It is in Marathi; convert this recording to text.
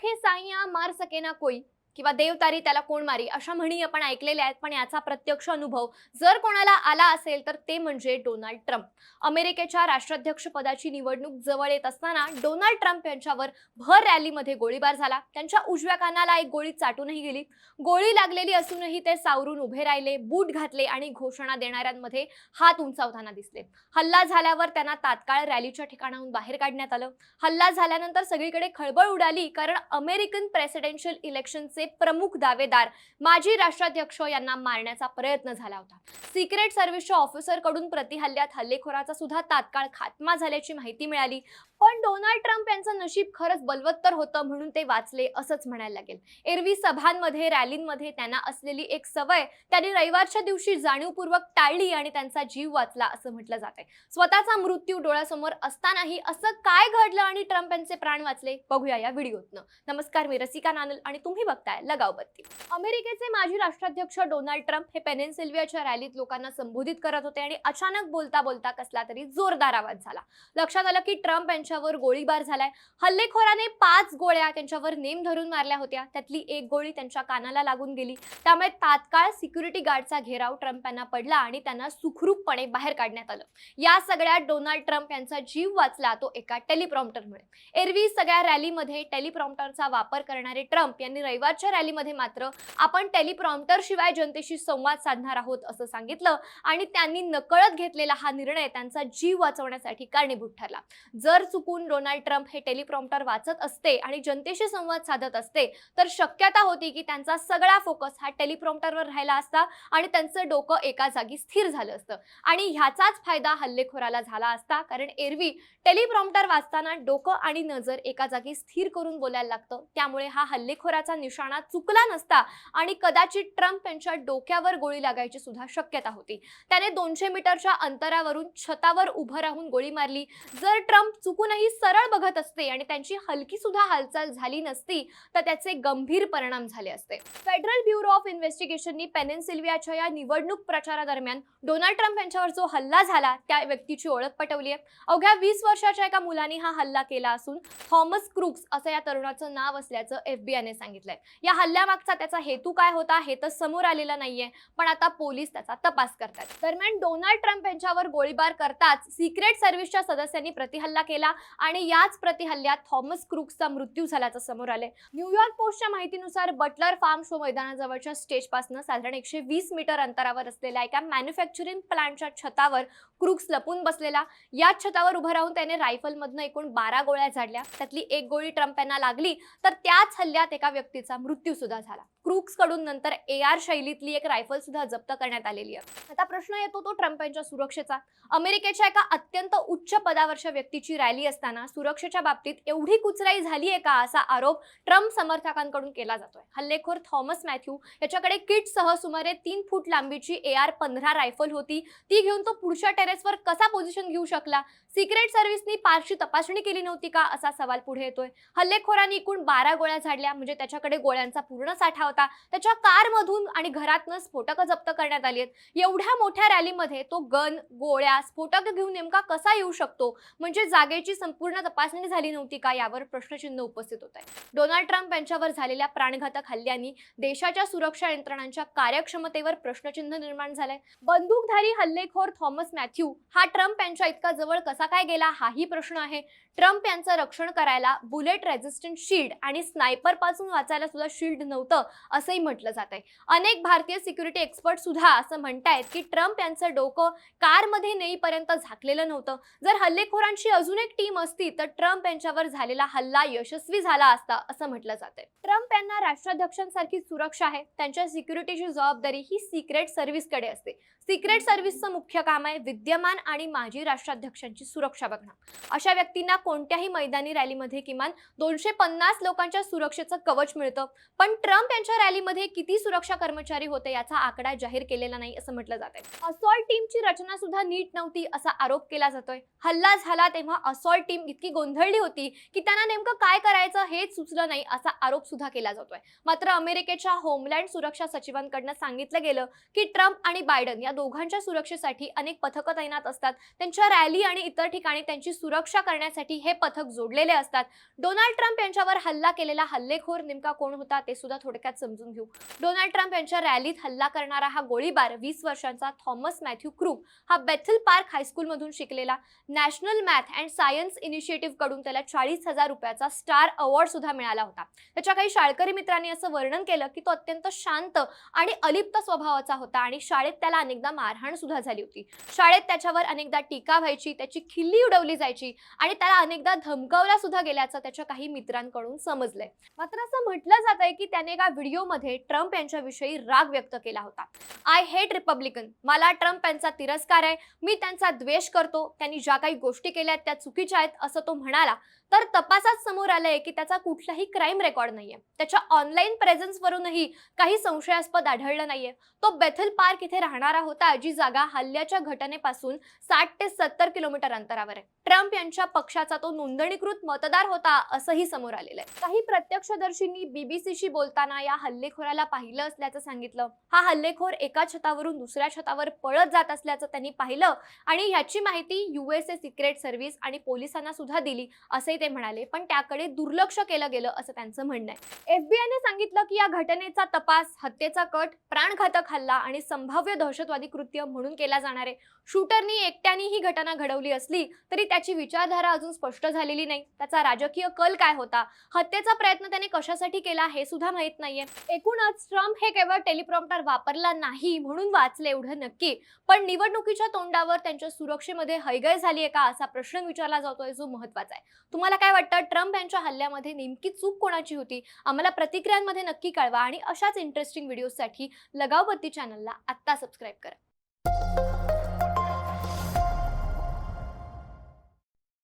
आखे साईया मार सके ना कोई किंवा देवतारी त्याला कोण मारी अशा म्हणी आपण ऐकलेल्या आहेत. पण याचा प्रत्यक्ष अनुभव जर कोणाला आला असेल तर ते म्हणजे डोनाल्ड ट्रम्प. अमेरिकेच्या राष्ट्राध्यक्ष पदाची निवडणूक जवळ येत असताना डोनाल्ड ट्रम्प यांच्यावर भर रॅलीमध्ये गोळीबार झाला. त्यांच्या उजव्या कानाला एक गोळी चाटूनही गेली. गोळी लागलेली असूनही ते सावरून उभे राहिले बूट घातले आणि घोषणा देणाऱ्यांमध्ये हात उंचावताना दिसले. हल्ला झाल्यावर त्यांना तात्काळ रॅलीच्या ठिकाणाहून बाहेर काढण्यात आलं. हल्ला झाल्यानंतर सगळीकडे खळबळ उडाली कारण अमेरिकन प्रेसिडेन्शियल इलेक्शनचे प्रमुख दावेदार माजी राष्ट्राध्यक्ष यांना मारण्याचा प्रयत्न झाला होता. सिक्रेट सर्व्हिसच्या ऑफिसरकडून प्रतिहल्ल्यात हल्लेखोराचा सुद्धा तात्काळ खात्मा झाल्याची माहिती मिळाली. पण डोनाल्ड ट्रम्प यांचं नशीब खरंच बलवत्तर होतं म्हणून ते वाचले असंच म्हणायला लागेल. एरवी सभांमध्ये रॅलींमध्ये त्यांना असलेली एक सवय त्यांनी रविवारच्या दिवशी जाणीवपूर्वक टाळली आणि त्यांचा जीव वाचला असं म्हटलं जातंय स्वतःचा मृत्यू डोळ्यासमोर असतानाही असं काय घडलं आणि ट्रम्प यांचे प्राण वाचले? बघूया या व्हिडिओतनं. नमस्कार मी रसिका नानल आणि तुम्ही बघताय लगाव बत्ती अमेरिकेचे माजी राष्ट्राध्यक्ष डोनाल्ड ट्रम्प हे पेनेन्सिल्वियाच्या रॅलीत लोकांना संबोधित करत होते आणि अचानक बोलता बोलता कसला तरी जोरदार आवाज झाला. लक्षात आलं की ट्रम्प यांच्यावर गोळीबार झालाय. हल्लेखोराने पाच गोळ्या त्यांच्यावर नेम धरून मारल्या होत्या. त्यातली एक गोळी त्यांच्या कानाला लागून गेली. त्यामुळे तात्काळ सिक्युरिटी गार्डचा घेराव ट्रम्प यांना पडला आणि त्यांना सुखरूपपणे बाहेर काढण्यात आलं. या सगळ्यात डोनाल्ड ट्रम्प यांचा जीव वाचला तो एका टेलिप्रॉम्प्टरमुळे. एरवी सगळ्या रॅलीमध्ये टेलिप्रॉम्प्टरचा वापर करणारे ट्रम्प यांनी रविवारच्या रॅलीमध्ये मात्र आपण टेलिप्रॉम्प्टर शिवाय जनतेशी संवाद साधणार आहोत असं सांगितलं आणि त्यांनी नकळत घेतलेला हा निर्णय त्यांचा जीव वाचवण्यासाठी कारणीभूत ठरला. जर चुकून डोनाल्ड ट्रम्प हे टेलिप्रॉम्प्टर वाचत असते आणि जनतेशी संवाद साधत असते तर शक्यता होती की त्यांचा सगळा फोकस हा टेलिप्रॉम्प्टरवर राहिला असता आणि त्यांचं डोकं एका जागी स्थिर झालं असतं. आणि ह्याचाच फायदा हल्लेखोराला झाला असता कारण एरवी टेलिप्रॉम्प्टर वाचताना डोकं आणि नजर एका जागी स्थिर करून बोलायला लागतं त्यामुळे हा हल्लेखोराचा निशाणा चुकला नसता आणि कदाचित ट्रम्प यांच्या डोक्यावर गोळी लागायची सुद्धा शक्यता होती. त्याने दोनशे मीटरच्या अंतरावरून छतावर उभं राहून गोळी मारली. जर ट्रम्प चुकूनही सरळ बघत असते आणि त्यांची हलकी सुद्धा हालचाल झाली नसती तर त्याचे गंभीर परिणाम झाले असते. फेडरल ब्युरो ऑफ इन्व्हेस्टिगेशननी पेनेन्सिल्वियाच्या या निवडणूक प्रचारादरम्यान डोनाल्ड ट्रम्प यांच्यावर जो हल्ला झाला त्या व्यक्तीची ओळख पटवली आहे अवघ्या वीस वर्षाच्या एका मुलाने हा हल्ला केला असून थॉमस क्रुक्स असं या तरुणाचं नाव असल्याचं एफबीआयने सांगितलंय. या हल्ल्यामागचा त्याचा हेतू काय होता हे तर समोर आलेलं नाहीये. पण आता पोलीस त्याचा तपास करतात. दरम्यान डोनाल्ड ट्रम्प यांच्यावर गोळीबार करताच सिक्रेट सर्व्हिसच्या सदस्यांनी प्रतिहल्ला केला आणि याच प्रतिहल्ल्यात थॉमस क्रुक्सचा मृत्यू झाल्याचं समोर आले न्यूयॉर्क पोस्टच्या माहितीनुसार बटलर फार्म शो मैदानाजवळच्या स्टेजपासून साधारण एकशे वीस मीटर अंतरावर असलेल्या एका मॅन्युफॅक्चरिंग प्लांटच्या छतावर क्रुक्स लपून बसलेला. याच छतावर उभं राहून त्याने रायफलमधनं एकूण बारा गोळ्या झाडल्या. त्यातली एक गोळी ट्रम्प यांना लागली. तर त्याच हल्ल्यात एका व्यक्तीचा मृत्यू सुद्धा झाला. क्रूक्सकडून नंतर ए आर शैलीतली एक रायफल सुद्धा जप्त करण्यात आलेली आहे. आता प्रश्न येतो तो ट्रम्प यांच्या सुरक्षेचा. अमेरिकेच्या एका अत्यंत उच्च पदावरच्या व्यक्तीची रॅली असताना सुरक्षेच्या बाबतीत एवढी कुचराई झाली आहे का असा आरोप ट्रम्प समर्थकांकडून केला जातोय. हल्लेखोर थॉमस मॅथ्यू याच्याकडे किटसह सुमारे तीन फूट लांबीची ए आर पंधरा रायफल होती. ती घेऊन तो पुढच्या टेरेसवर कसा पोझिशन घेऊ शकला? सिक्रेट सर्व्हिसनी पारशी तपासणी केली नव्हती का? असा सवाल पुढे येतोय. हल्लेखोरांनी एकूण बारा गोळ्या झाडल्या. म्हणजे त्याच्याकडे गोळ्यांचा पूर्ण साठा होता. त्याच्या कारमधून आणि घरातनं स्फोटकं जप्त करण्यात आली आहेत. एवढ्या मोठ्या रॅलीमध्ये तो गन गोळ्या स्फोटक घेऊन नेमका कसा येऊ शकतो? म्हणजे जागेची संपूर्ण तपासणी झाली नव्हती का? यावर प्रश्नचिन्ह उपस्थित होत आहे. डोनाल्ड ट्रम्प यांच्यावर झालेल्या प्राणघातक हल्ल्यांनी देशाच्या सुरक्षा यंत्रणांच्या कार्यक्षमतेवर प्रश्नचिन्ह निर्माण झालंय. बंदूकधारी हल्लेखोर थॉमस मॅथ्यू हा ट्रम्प यांच्या इतका जवळ कसा काय गेला? हाही प्रश्न आहे. ट्रम्प यांचं रक्षण करायला बुलेट रेझिस्टंट शील्ड आणि स्नायपरपासून वाचायला सुद्धा शील्ड नव्हतं. असंही म्हटलं जात आहे अनेक भारतीय सिक्युरिटी एक्सपर्ट सुद्धा असं म्हणतायत की ट्रम्प यांचं डोकं कारमध्ये नेईपर्यंत झाकलेलं नव्हतं. जर हल्लेखोरांची अजून एक टीम असती तर ट्रम्प यांच्यावर झालेला हल्ला यशस्वी झाला असता असं म्हटलं जातंय. ट्रम्प यांना राष्ट्राध्यक्षांसारखी सुरक्षा आहे. त्यांच्या सिक्युरिटीची जबाबदारी ही सिक्रेट सर्व्हिसकडे असते. सिक्रेट सर्व्हिसचं मुख्य काम आहे विद्यमान आणि माजी राष्ट्राध्यक्षांची सुरक्षा बघणं. अशा व्यक्तींना कोणत्याही मैदानी रॅलीमध्ये किमान दोनशे पन्नास लोकांच्या सुरक्षेचं कवच मिळतं. पण ट्रम्प यांच्या रॅलीमध्ये किती सुरक्षा कर्मचारी होते याचा आकडा जाहीर केलेला नाही असं म्हटलं जात आहे. असॉल्ट टीमची रचना सुद्धा नीट नव्हती असा आरोप केला जातोय. हल्ला झाला तेव्हा असॉल्ट टीम इतकी गोंधळली होती की त्यांना नेमकं काय करायचं हेच सुचलं नाही असा आरोप सुद्धा केला जातोय. मात्र अमेरिकेच्या होमलँड सुरक्षा सचिवांकडनं सांगितलं गेलं की ट्रम्प आणि बायडन या दोघांच्या सुरक्षेसाठी अनेक पथकं तैनात असतात. त्यांच्या रॅली आणि इतर ठिकाणी त्यांची सुरक्षा करण्यासाठी हे पथक जोडलेले असतात. डोनाल्ड ट्रम्प यांच्यावर हल्ला केलेला हल्लेखोर नेमका कोण होता ते सुद्धा थोडक्यात समजून घेऊ. डोनाल्ड ट्रम्प यांच्या रॅलीत हल्ला करणारा हा गोळीबार वीस वर्षांचा थॉमस मॅथ्यू क्रूप हा बेथल पार्क हायस्कूलमधून शिकलेला. नॅशनल मॅथ अँड सायन्स इनिशिएटिव्हकडून त्याला चाळीस हजार रुपयाचा स्टार अवॉर्ड सुद्धा मिळाला होता. त्याच्या काही शाळकरी मित्रांनी असं वर्णन केलं की तो अत्यंत शांत आणि अलिप्त स्वभावाचा होता आणि शाळेत त्याला अनेकदा मारहाण सुद्धा झाली होती. शाळेत त्याच्यावर अनेकदा टीका व्हायची त्याची खिल्ली उडवली जायची आणि त्याला अनेकदा धमकावला सुद्धा गेल्याचं त्याच्या काही मित्रांकडून समजलंय. मात्र असं म्हटलं जात आहे की त्याने एका व्हिडिओ व्हिडिओमध्ये ट्रम्प यांच्याविषयी राग व्यक्त केला होता. आय हेट रिपब्लिकन मला ट्रम्प यांचा तिरस्कार आहे. मी त्यांचा द्वेष करतो. त्यांनी ज्या काही गोष्टी केल्या आहेत त्या चुकीच्या आहेत असं तो म्हणाला. तर तपासात समोर आलंय की त्याचा कुठलाही क्राईम रेकॉर्ड नाहीये. त्याच्या ऑनलाईन प्रेझन्सवरूनही काही संशयास्पद आढळलं नाहीये. तो बेथल पार्क इथे राहणारा होता जी जागा हल्ल्याच्या घटनेपासून साठ ते सत्तर किलोमीटर अंतरावर आहे. ट्रम्प यांच्या पक्षाचा तो नोंदणीकृत मतदार होता असंही समोर आलेलं आहे. काही प्रत्यक्षदर्शींनी बीबीसीशी बोलताना या हल्लेखोराला पाहिलं असल्याचं सांगितलं. हा हल्लेखोर एका छतावरून दुसऱ्या छतावर पळत जात असल्याचं त्यांनी पाहिलं आणि ह्याची माहिती युएसए सिक्रेट सर्व्हिस आणि पोलिसांना सुद्धा दिली असंही ते म्हणाले. पण त्याकडे दुर्लक्ष केलं गेलं असं त्यांचं म्हणणं आहे. एफबीआयने सांगितलं की या घटनेचा तपास हत्येचा कट प्राणघातक हल्ला आणि संभाव्य दहशतवादी कृत्य म्हणून केला जाणार आहे. शूटरनी एकट्याने ही घटना घडवली असली तरी त्याची विचारधारा अजून स्पष्ट झालेली नाही. त्याचा राजकीय कल काय होता? हत्येचा प्रयत्न त्याने कशासाठी केला हे सुद्धा माहीत नाहीये. एकूणच ट्रम्प हे केवळ टेलिप्रॉम्प्टर वापरला नाही म्हणून वाचले एवढं नक्की. पण निवडणुकीच्या तोंडावर त्यांच्या सुरक्षेमध्ये हयगय झाली आहे का असा प्रश्न विचारला जातोय जो महत्त्वाचा आहे. तुम्हाला काय वाटतं? ट्रम्प यांच्या हल्ल्यामध्ये नेमकी चूक कोणाची होती? आम्हाला प्रतिक्रियांमध्ये नक्की कळवा आणि अशाच इंटरेस्टिंग व्हिडिओसाठी लगावबत्ती चॅनलला आत्ता सबस्क्राईब करा.